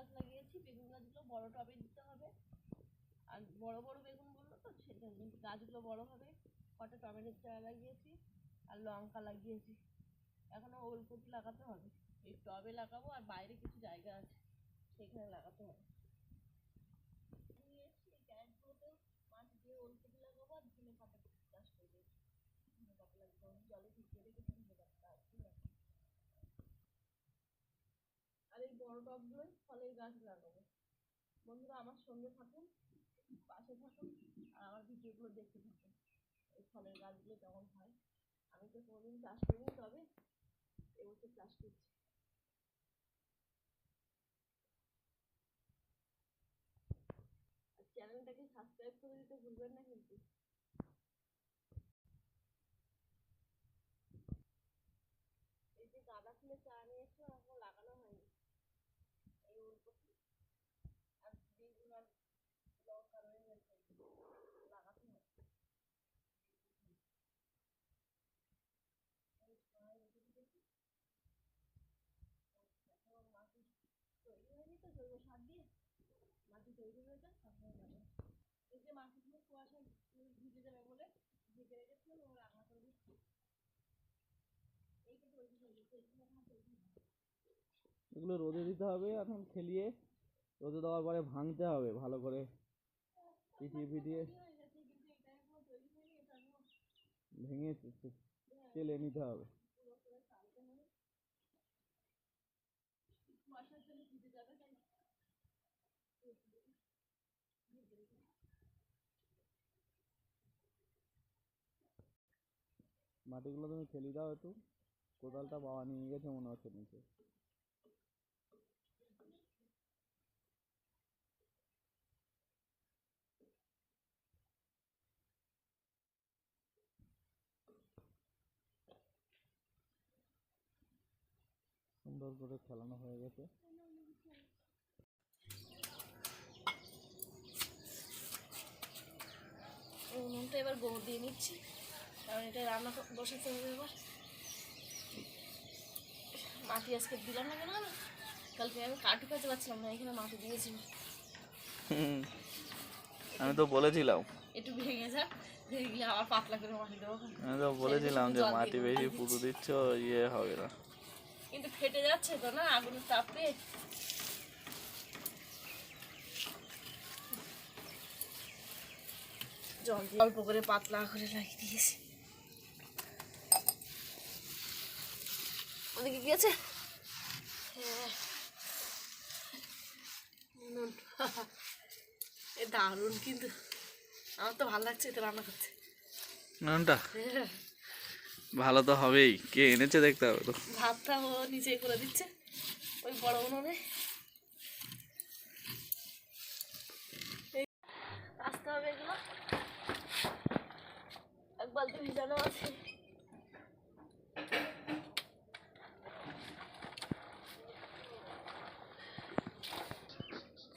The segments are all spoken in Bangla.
গাছ লাগিয়েছি, বেগুন গাছগুলো বড় টবে দিতে হবে। আর বড় বড় বেগুন বলল তো গাছগুলো বড় হবে। কটা টমেটোর চারা লাগিয়েছি আর লঙ্কা লাগিয়েছি। এখনও ওলকপি লাগাতে হবে। এই টবে লাগাবো আর বাইরে কিছু জায়গা আছে, সেখানে লাগাতে হবে নিয়ে এসছি এই ক্যারেটগুলোতেও মাটি দিয়ে ওলকপি লাগাবো আর ধনে পাতা চাষ করব ধনে পাতা লাগবে আমি জলে ভিজিয়ে রেখেছি ধনে পাতা আছে আর এই বড় টবগুলোই ফলের গাছ লাগাবো। বন্ধুরা, আমার সঙ্গে থাকুন, পাশে থাকুন, আর আমার ভিডিওগুলো দেখতে থাকুন, এই ফলের গাছগুলো কেমন হয়। আমি তো কোনোদিন চাষ করিনি, তবে এবছর চাষ করছি। চ্যানেলটাকে সাবস্ক্রাইব করে দিতে ভুলবেন না কিন্তু। এই যে গাঁদা ফুলের চারা নিয়ে এসছো এখন লাগানো হয়নি এই ওলকপি আর বেগুন আর লঙ্কা রয়ে গেছে লাগাতে হবে এই সময় রেখে দিয়েছি। এখন মাটি তৈরি হয়নি তো জৈব সার দিয়ে? মাটি তৈরি হয়ে তারপরে লাগাবো। এই যে মাটিগুলো কুয়াশায় ভিজে যাবে বলে রেখেছিলাম ওরা রান্না করে দিচ্ছি। এইটা তৈরি হয়ে গেছে এগুলো এখন তৈরি এগুলো রোদে দিতে হবে এখন খেলিয়ে রোদে দেওয়ার পরে ভাঙতে হবে ভালো করে পিটিয়ে পিটিয়ে। ভেঙে হয়ে নিতে কিন্তু এটা এখনও তৈরি হয়নি এটা এখনও ভেঙে চে- চেলে নিতে হবে পুরো করে চালতে হবে কুয়াশার জন্য ভিজে যাবে তাই ঢেকে রেখেছি। মাটিগুলো তুমি ফেলে দাও একটু। কোদালটা বাবা নিয়ে গেছে, মনে হচ্ছে নিচে। সুন্দর করে খেলানো হয়ে গেছে। উনুনটা এবার গোবর দিয়ে নিচ্ছি। কারণ এটা রান্না বসাতে হবে এবার মাটি আজকে দিলাম না কেন আমি কালকে আমি কাঠু পেতে পারছিলাম না এখানে মাটি দিয়েছি। আমি তো বলেছিলাম। একটু ভেঙে যাক ভেঙে আবার পাতলা করে মাটি দেবো। আমি তো বলেছিলাম যে মাটি বেশি পুরো দিচ্ছ। ইয়ে হবে না। কিন্তু ফেটে যাচ্ছে তো না আগুনের তাপে। জল অল্প করে পাতলা করে লাগিয়ে দিয়েছি। ওদিকে আছে? হ্যাঁ। এ দারুণ কিন্তু। আমার তো ভালো লাগছে এটা রান্না করতে। নুনটা? হ্যাঁ। ভালো তো হবেই। কে এনেছে দেখতে হবে তো। ভাতটা ও নিচে করে দিচ্ছে। ওই বড় উনুনে। এই আসতে হবে এগুলো। এক বালতি ভিজানো আছে।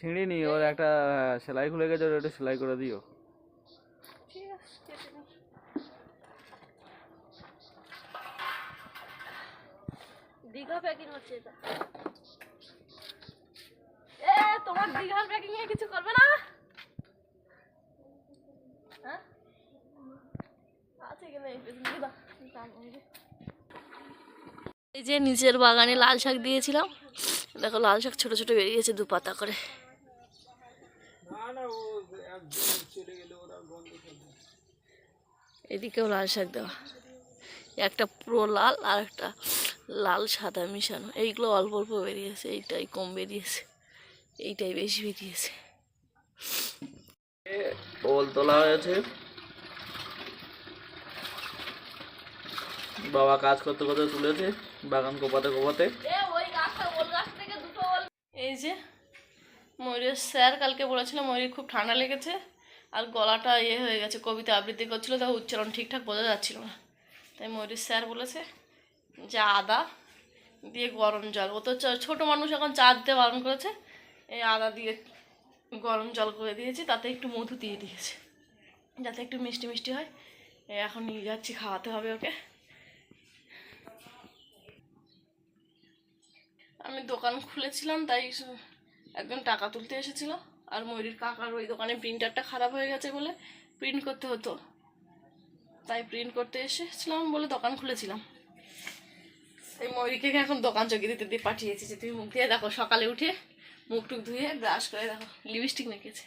ছিঁড়িনি ওর একটা সেলাই খুলে গেছে ওর একটু সেলাই করে দিও। ঠিক আছে দীঘা প্যাকিং হচ্ছে এটা। এ তোমার দীঘার প্যাকিং এ কিছু করবে না? হ্যাঁ? আছে কিনা এই যে। এই যে নিচের বাগানে লাল শাক দিয়েছিলাম দেখো লাল শাক ছোট ছোট বেরিয়েছে দু পাতা করে। এদিকেও লাল শাক দেওয়া। একটা পুরো লাল আর একটা লাল সাদা মিশানো। এইগুলো অল্প অল্প বেরিয়েছে এইটাই কম বেরিয়েছে এইটাই বেশি বেরিয়েছে। ওল তোলা হয়েছে। বাবা কাজ করতে করতে তুলেছে বাগান কোপাতে কোপাতে। এই যে ময়ূরের স্যার কালকে বলেছিল ময়ূরের খুব ঠান্ডা লেগেছে। আর গলাটা ইয়ে হয়ে গেছে, কবিতা আবৃত্তি করছিল তা উচ্চারণ ঠিকঠাক বোঝা যাচ্ছিল না। তাই ময়ূরের স্যার বলেছে যে, আদা দিয়ে গরম জল। ও তো ছোটো মানুষ এখন চা দিতে বারণ করেছে। এই আদা দিয়ে গরম জল করে দিয়েছি, তাতে একটু মধু দিয়ে দিয়েছে। যাতে একটু মিষ্টি মিষ্টি হয়। এখন নিয়ে যাচ্ছি, খাওয়াতে হবে ওকে। আমি দোকান খুলেছিলাম, তাই একজন টাকা তুলতে এসেছিল। আর ময়ূরীর কাকার ওই দোকানে প্রিন্টারটা খারাপ হয়ে গেছে বলে প্রিন্ট করতে হতো। তাই প্রিন্ট করতে এসেছিলাম বলে দোকান খুলেছিলাম। এই ময়ূরীকে এখন দোকান চকি দিতে দিয়ে পাঠিয়েছি যে তুমি মুখ দিয়ে দেখো সকালে উঠে মুখ টুক ধুয়ে ব্রাশ করে দেখো লিপস্টিক মেখেছে।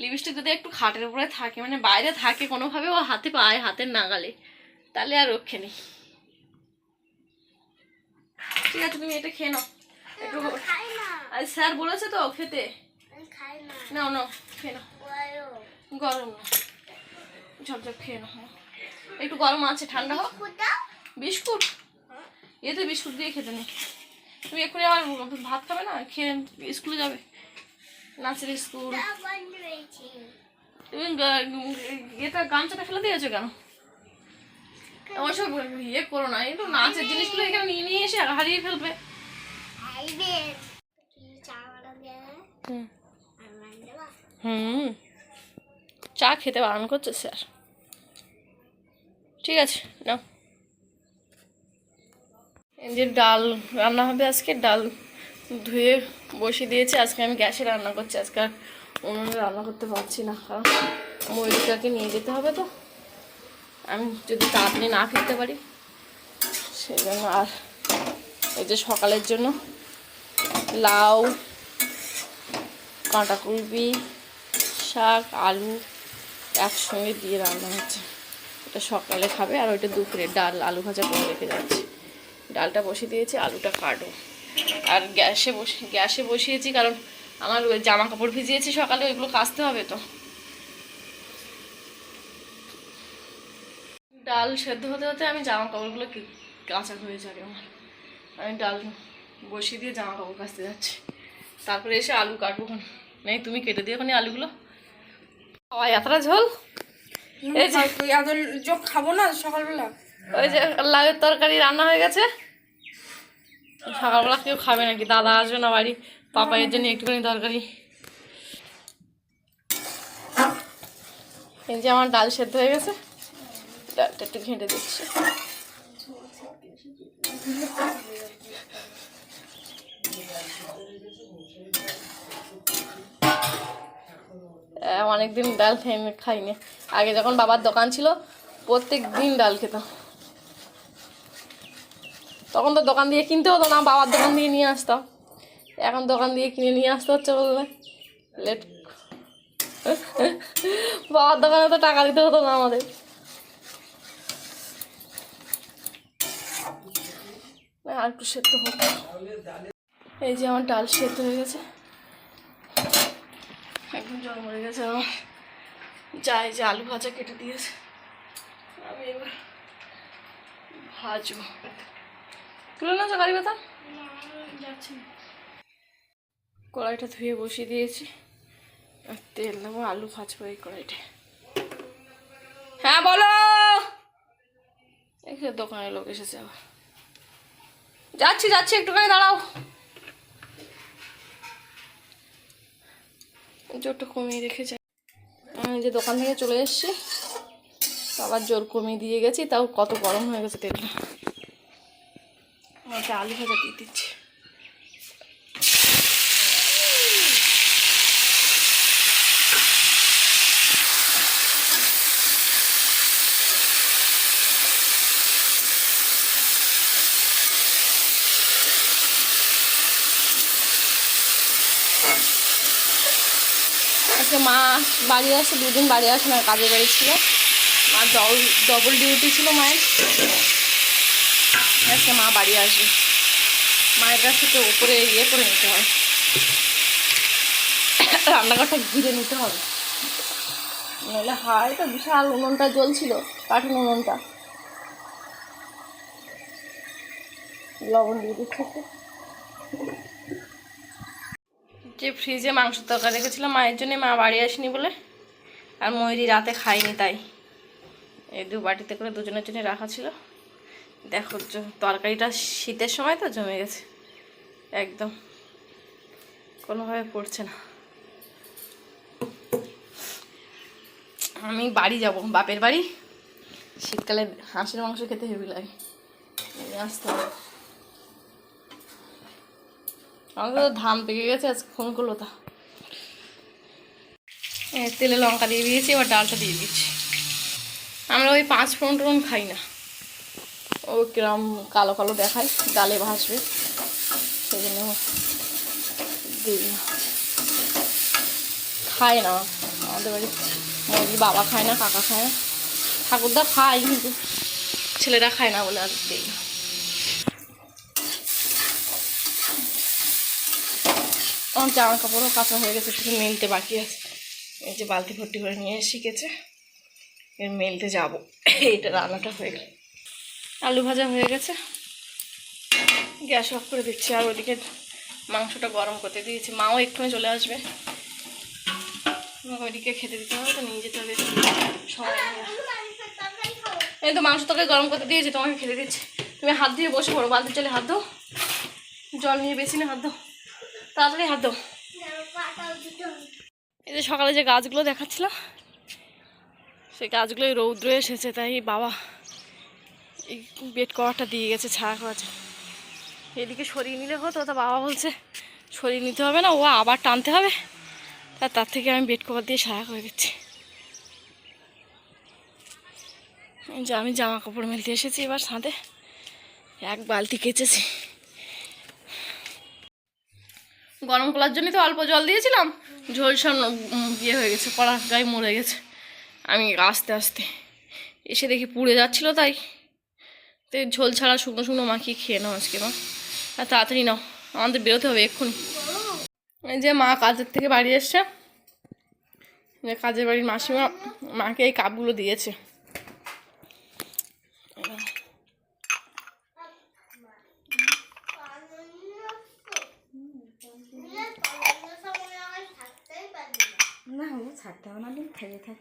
লিপস্টিক যদি একটু খাটের উপরে থাকে মানে বাইরে থাকে কোনোভাবে ও হাতে পায় হাতের নাগালে তাহলে আর রক্ষে নেই। ঠিক আছে তুমি এটা খেয়ে নাও। একটু আর স্যার বলেছে তো খেতে। নাও নাও খেয়ে নাও। গরম। না। ঝপঝপ খেয়ে নাও। একটু গরম আছে ঠান্ডা হোক। বিস্কুট? এতে বিস্কুট দিয়ে খেতে নেই। তুমি এক্ষুনি আবার ভাত খাবে না? খেয়ে স্কুলে যাবে। নাচের স্কুল। তুমি এটা গামছাটা ফেলে দিয়েছ কেন? ওসব ইয়ে করো না একটু নাচের জিনিসগুলো এখানে নিয়ে নিয়ে এসে হারিয়ে ফেলবে। কি হুম। হুম। চা খেতে বারণ করছে স্যার ঠিক আছে, নাও। এই যে ডাল রান্না হবে আজকে, ডাল ধুয়ে বসিয়ে দিয়েছি। আজকে আমি গ্যাসে রান্না করছি, আজকে আর উনুনে রান্না করতে পারছি না। কারণ ময়ূরিকাকে নিয়ে যেতে হবে তো। আমি যদি তাড়াতাড়ি না ফিরতে পারি, সেই জন্য আর এই যে সকালের জন্য লাউ, কাঁটাকুলবি শাক, আলু একসঙ্গে দিয়ে রান্না হচ্ছে। এটা সকালে খাবে আর ওইটা দুপুরে ডাল, আলু ভাজা করে রেখে যাচ্ছি। ডালটা বসিয়ে দিয়েছি, আলুটা কাটো। আর গ্যাসে বসে, গ্যাসে বসিয়েছি কারণ আমার ওই জামা কাপড় ভিজিয়েছি সকালে, ওইগুলো কাচতে হবে তো। ডাল সেদ্ধ হতে হতে আমি জামা কাপড়গুলো কাঁচা হয়ে যাবে আমার। আমি ডাল বসিয়ে দিয়ে জামা কাপড় কাচতে যাচ্ছি। তারপরে এসে আলু কাটবো নেই, তুমি কেটে দিও ওখানে আলুগুলো। খাওয়াই এতটা ঝোল? এই যে এত যোগ খাব না সকালবেলা। ওই যে লাউয়ের তরকারি রান্না হয়ে গেছে। সকালবেলা কেউ খাবে নাকি? দাদা আসবে না বাড়ি। পাপাইয়ের জন্য একটুখানি তরকারি। এই যে আমার ডাল সেদ্ধ হয়ে গেছে। ডালটা একটু ঘেঁটে দিচ্ছি। অনেকদিন ডাল খাই খাইনি। আগে যখন বাবার দোকান ছিল প্রত্যেক দিন ডাল খেতাম। তখন তো দোকান দিয়ে কিনতে হতো না, বাবার দোকান দিয়ে নিয়ে আসতাম। এখন দোকান দিয়ে কিনে নিয়ে আসতে হচ্ছে বললে। লেট। বাবার দোকানে তো টাকা দিতে হতো না আমাদের। আর একটু সেদ্ধ হোক। এই যে আমার ডাল সেদ্ধ হয়ে গেছে। একদম জল মরে গেছে আমার যাই, যে আলু ভাজা কেটে দিয়েছে। আমি এবার ভাজবো। তুলে না গাড়ি ব্যথা যাচ্ছি কড়াইটা ধুয়ে বসিয়ে দিয়েছি। আর তেল দেবো, আলু ভাজবো এই কড়াইটা হ্যাঁ বলো! এখানে দোকানে লোক এসেছে আবার। যাচ্ছি যাচ্ছি, একটুখানি দাঁড়াও। জোরটা কমিয়ে রেখে যাই। আমি যে দোকান থেকে চলে এসছি আবার জোর কমিয়ে দিয়ে গেছি, তাও কত গরম হয়ে গেছে তেলটা আলু ভাজা দিয়ে দিচ্ছি। আজকে মা বাড়ি আসে, দুদিন বাড়ি আসে না কাজে বাড়ি ছিল। মা ডবল ডিউটি ছিল মায়ের। আজকে মা বাড়ি আসবে। মায়ের কাছ থেকে উপরে ইয়ে করে নিতে হয়। রান্নাঘরটা ঘিরে নিতে হবে। নাহলে তো বিশাল উনুনটা জ্বলছিল কাঠুন উনুনটা। লবণ দিয়ে দিচ্ছে একটু। যে ফ্রিজে মাংস তরকারি রেখেছিলাম মায়ের জন্য মা বাড়ি আসেনি বলে, আর ময়ূরি রাতে খায়নি তাই। এই দু বাটিতে করে দুজনের জন্য রাখা ছিল। দেখো তরকারিটা শীতের সময় তো জমে গেছে। একদম কোনোভাবে পড়ছে না। আমি বাড়ি যাব, বাপের বাড়ি। শীতকালে হাঁসের মাংস খেতে হেবি লাগে। আসতে হবে। আমাদের তো ধান পেকে গেছে ফোন করল তা। তেলে লঙ্কা দিয়ে দিয়েছি, এবার ডালটা দিয়ে দিচ্ছি। আমরা ওই পাঁচ ফোড়ন টোড়ন খাই না। ও কিরম কালো কালো দেখায়, ডালে ভাসবে। সেই জন্য দিই না। খায় না, আমাদের বাড়ি বাবা খায় না, কাকা খায় না। ঠাকুরদা খায় কিন্তু, ছেলেরা খায় না বলে আর দিই না। আমার জামা কাপড়ও কাঁচা হয়ে গেছে, শুধু মেলতে বাকি আছে। এই যে বালতি ভর্তি করে নিয়ে শিখেছে এর মেলতে যাব। এইটা রান্নাটা হয়ে গেল। আলু ভাজা হয়ে গেছে। গ্যাস অফ করে দিচ্ছি, আর ওইদিকে মাংসটা গরম করতে দিয়েছি। মাও এক্ষুনি চলে আসবে। ওইদিকে খেতে দিতে হবে, তো নিয়ে যেতে হবে সবাই এই তো মাংস তোকে গরম করতে দিয়েছি, তোমাকে খেতে দিচ্ছি। তুমি হাত দিয়ে বসে পড়ো বালতি চলে হাত দাও। জল নিয়ে বেশি না হাত দাও। তাড়াতাড়ি হাত দাও। এই যে সকালে যে গাছগুলো দেখাচ্ছিলাম, সেই গাছগুলোই রৌদ্র এসেছে, তাই বাবা এই বেড কভারটা দিয়ে গেছে, ছায়া করার এদিকে সরিয়ে নিলে হতো, তা বাবা বলছে, সরিয়ে নিতে হবে না, ও আবার টানতে হবে। তা তার থেকে আমি বেড কভার দিয়ে ছায়া করে দিচ্ছি। যে আমি জামা কাপড় মেলতে এসেছি এবার সাঁতে এক বালতি কেচেছি। গরম করার জন্যই তো অল্প জল দিয়েছিলাম। ঝোল সব ইয়ে হয়ে গেছে কড়া গায়ে মরে গেছে। আমি আস্তে আস্তে এসে দেখি পুড়ে যাচ্ছিল তাই। তো ঝোল ছাড়া শুকনো শুকনো মাখিয়ে খেয়ে নাও আজকে মা। আর তাড়াতাড়ি নাও, আমাদের বেরোতে হবে এক্ষুনি। এই যে মা কাজের থেকে বাড়ি এসছে। যে কাজের বাড়ির মাসিমা, মাকে এই কাপগুলো দিয়েছে না ও ছাড়তে হবে না দিন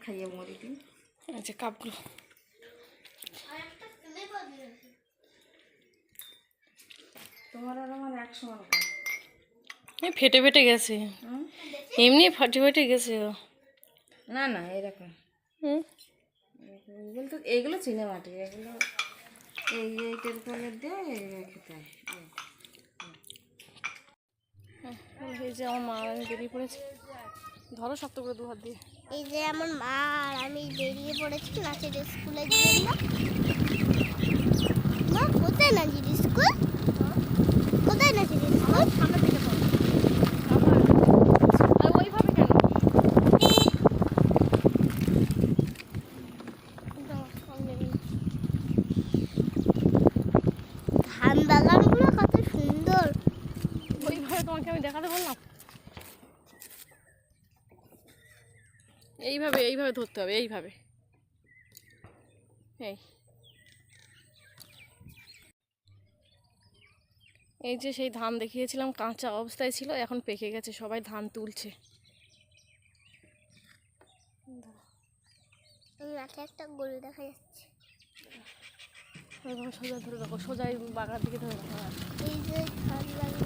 খাইয়ে এই যে কাপগুলো তোমার আর আমার এক সমান ফেটে ফেটে গেছে। এমনি ফাটে ফেটে গেছে না না এরকম। এগুলো তো এগুলো চিনে মাটি এগুলো এই এই তেলকলের দিয়ে খেতে হয়। এই যে আমার মা আমি বেরিয়ে পড়েছি। ধরো শক্ত করে দু হাত দিয়ে। এই যে আমার মা আর আমি বেরিয়ে পড়েছি নাচের স্কুলের জন্য মা কোথায় নাচের স্কুল কোথায় নাচের স্কুল সামনে থেকে পড়ো আর ওইভাবে কেন ধান বাগানগুলো কত সুন্দর ওইভাবে তোমাকে আমি দেখাতে বললাম এইভাবে ধরতে হবে এইভাবে। এই। এই যে সেই ধান দেখিয়েছিলাম কাঁচা অবস্থায় ছিল এখন পেকে গেছে সবাই ধান তুলছে। মাঠে একটা গরু দেখা যাচ্ছে। সোজা ধরে রাখো সোজা এই বাগার দিকে ধরে রাখো হ্যাঁ। এই যে ধান বাগান